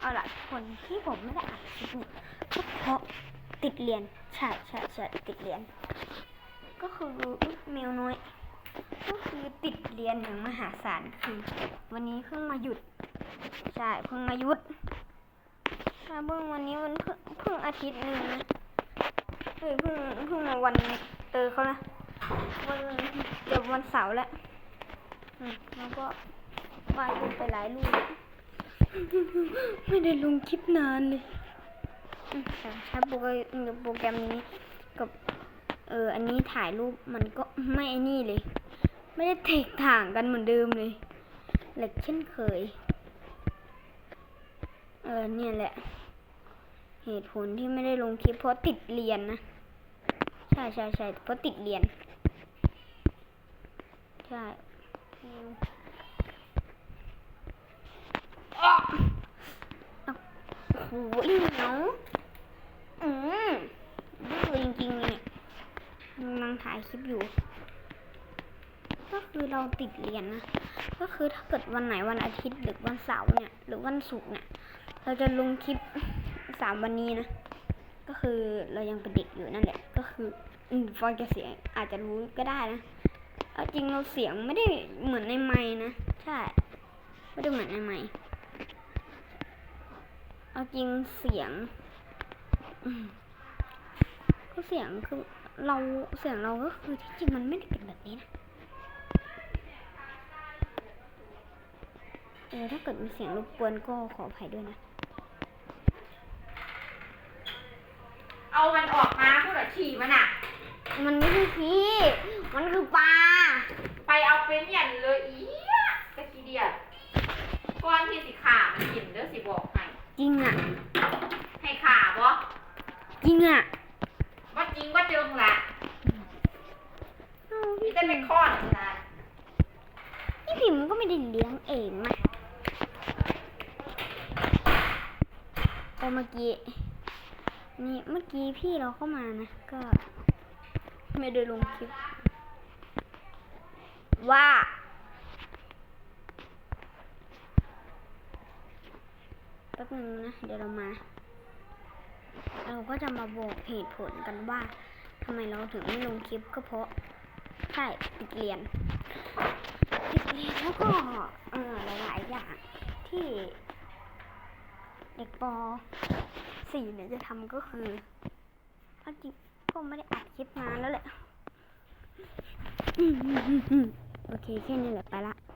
เอาล่ะทุกคนที่ผมไม่ได้อัดคลิปเนี่ยก็เพราะติดเรียนใช่ใช่ใช่ติดเรียน ก็คือแมวน้อยก็คือติดเรียนอย่างมหาศาลคือ วันนี้เพิ่งมาหยุดใช่เพิ่งมาหยุดใช่เพิ่งวันนี้มันเพิ่งเพิ่งอาทิตย์หนึ่งนะเฮ้ยเพิ่งเพิ่งมาวันเตอเขานะวันเดี๋ยววันเสาร์แล้วแล้วก็วาดรูปไปหลายรูป ไม่ได้ลงคลิปนานเลยใช้โปรแกรมนี้กับ เออ อันนี้ถ่ายรูปมันก็ไม่ไอ้นี่เลย ไม่ได้แตกต่างกันเหมือนเดิมเลยเหล็กเช่นเคย เออ เนี่ยแหละ เหตุผลที่ไม่ได้ลงคลิปเพราะติดเรียนนะ ใช่ใช่ใช่เพราะติดเรียน ใช่ โอ้โหเหนียวอืมดื้อจริงๆเลยเนี่ยกำลังถ่ายคลิปอยู่ ก็คือเราติดเรียนนะ ก็คือถ้าเกิดวันไหนวันอาทิตย์หรือวันเสาร์เนี่ย หรือวันศุกร์เนี่ย เราจะลงคลิปสามวันนี้นะ ก็คือเรายังเป็นเด็กอยู่นั่นแหละ ก็คืออืมฟังจากเสียงอาจจะรู้ก็ได้นะเอาจริงเราเสียงไม่ได้เหมือนในไม้นะ ใช่ ไม่ได้เหมือนในไม้ เอาจริงเสียงอืมก็เสียงคือเราเสียงเราก็คือที่จริงมันไม่ได้เป็นแบบนี้นะเออถ้าเกิดมีเสียงรบกวนก็ขออภัยด้วยนะ เอามันออกมาพูดกับฉี่มันอะ มันไม่ใช่พี่มันคือปลา ไปเอาเป็นอย่างเลยอีอะตะกี้เดียดก้อนที่สิขามันกินเด้อสิบอกให้ จริงอะให้ขาบ่จริงอะว่าจริงว่าจึงล่ะเอ้าพี่พี่จะไปคลอดนะพี่พิมพ์ก็ไม่ได้เลี้ยงเองนะแต่เมื่อกี้นี่เมื่อกี้พี่เราเข้ามานะ ก็ ไม่ได้ลงคลิป ว่า ป๊บนึงนะ เดี๋ยวเรามา เราก็จะมาบอกเหตุผลกันว่าทำไมเราถึงไม่ลงคลิปก็เพราะใช่ติดเรียนติดเรียนแล้วก็เออหลายๆอย่างที่เด็กป .4 เนี่ยจะทำก็คือถ้าจริงก็ไม่ได้อัดคลิปนานแล้วแหละโอเค แค่นี้แหละไปละ